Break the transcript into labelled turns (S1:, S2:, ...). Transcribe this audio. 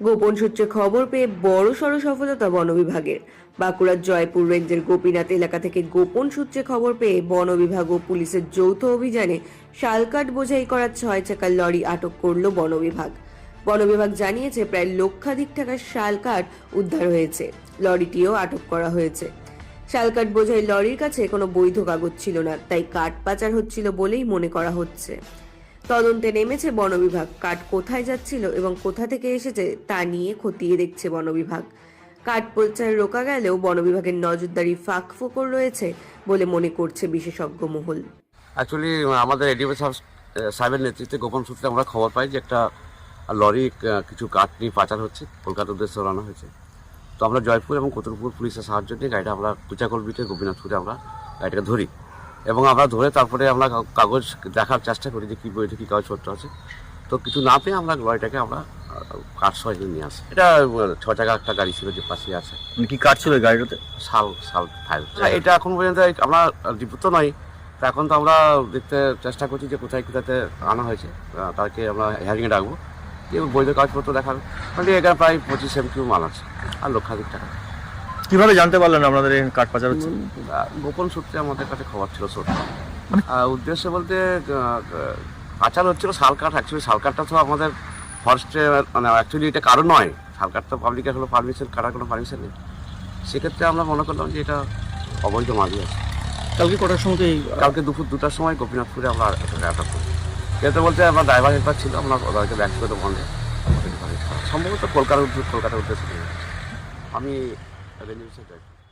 S1: গোপন সূত্রে খবর পেয়ে বড় সড় সফলতা বন বিভাগের। বাঁকুড়ার জয়পুর রেঞ্জের গোপীনাথ এলাকা থেকে গোপন সূত্রে খবর পেয়ে বন বিভাগ ও পুলিশের যৌথ অভিযানে শালকাট বোঝাই করা ছয় চাকার লরি আটক করল বন বিভাগ। বন বিভাগ জানিয়েছে, প্রায় লক্ষাধিক টাকার শালকাট উদ্ধার হয়েছে। লরিটিও আটক করা হয়েছে। শালকাট বোঝাই লরির কাছে কোনো বৈধ কাগজ ছিল না, তাই কাঠ পাচার হচ্ছিল বলেই মনে করা হচ্ছে। তদন্তে নেমেছে বন বিভাগ। কাঠ কোথায় যাচ্ছিল এবং কোথা থেকে এসেছে তা নিয়ে খতিয়ে দেখছে বন বিভাগ। কাঠ পাচার রোকা গেলেও বন বিভাগের নজরদারি ফাঁক ফোকর রয়েছে বলে মনে করছে বিশেষজ্ঞ মহল।
S2: অ্যাকচুয়ালি আমাদের এডিও সাহেব সাহেবের নেতৃত্বে গোপন সূত্রে আমরা খবর পাই যে একটা লরি কিছু কাঠ নিয়ে পাচার হচ্ছে। কলকাতার উদ্দেশ্যে রওনা হয়েছে। তো আমরা জয়পুর এবং কতুলপুর পুলিশের সাহায্য নিয়ে গাড়িটা আমরা কুচাকলবিটে গোপীনাথপুরে আমরা গাড়িটাকে ধরি। এবং আমরা ধরে তারপরে আমরা কাগজ দেখার চেষ্টা করি যে কী বইতে কী কাগজপত্র আছে। তো কিছু না পেয়ে আমরা লরিটাকে আমরা কাঠ সহজে নিয়ে আসি। এটা ছ টাকা একটা গাড়ি ছিল যে পাশে আছে।
S3: মানে কি কাট ছিল গাড়িটাতে?
S2: শাল শাল ফাইল। এটা এখন পর্যন্ত আমরা ডিপুত নয়। তা এখন তো আমরা দেখতে চেষ্টা করছি যে কোথায় কোথাতে আনা হয়েছে। তাকে আমরা হেয়ারিংয়ে ডাকবো। যে বৈধ কাগজপত্র দেখাবে। মানে এখানে প্রায় পঁচিশ এম কিউ মাল আছে। আর লক্ষাধিক টাকা।
S3: কীভাবে জানতে পারলেন আপনাদের এই কাঠ পাচার হচ্ছে?
S2: গোপন সূত্রে আমাদের কাছে খবর ছিল সত্য আহ, উদ্দেশ্য বলতে পাচার হচ্ছিল শাল কাঠ অ্যাকচুয়ালি শাল কাঠটা তো আমাদের ফরেস্টে মানে অ্যাকচুয়ালি এটা কারও নয়। শাল কাঠ তো পাবলিকের হলো পারমিশন কাটার কোনো পারমিশন নেই। সেক্ষেত্রে আমরা মনে করলাম যে এটা অবৈধ মালই আছে
S3: কালকে কটার সময়
S2: কালকে দুপুর দুটার সময় গোপীনাথপুরে আমরা অ্যাটাক করি যেতে বলতে আমরা ড্রাইভার হেল্পার ছিল আমরা ওদেরকে ব্যক্তিগত বন্ধে। সম্ভবত কলকাতার উদ্দেশ্য কলকাতার উদ্দেশ্যে নিয়ে। Avenues Center.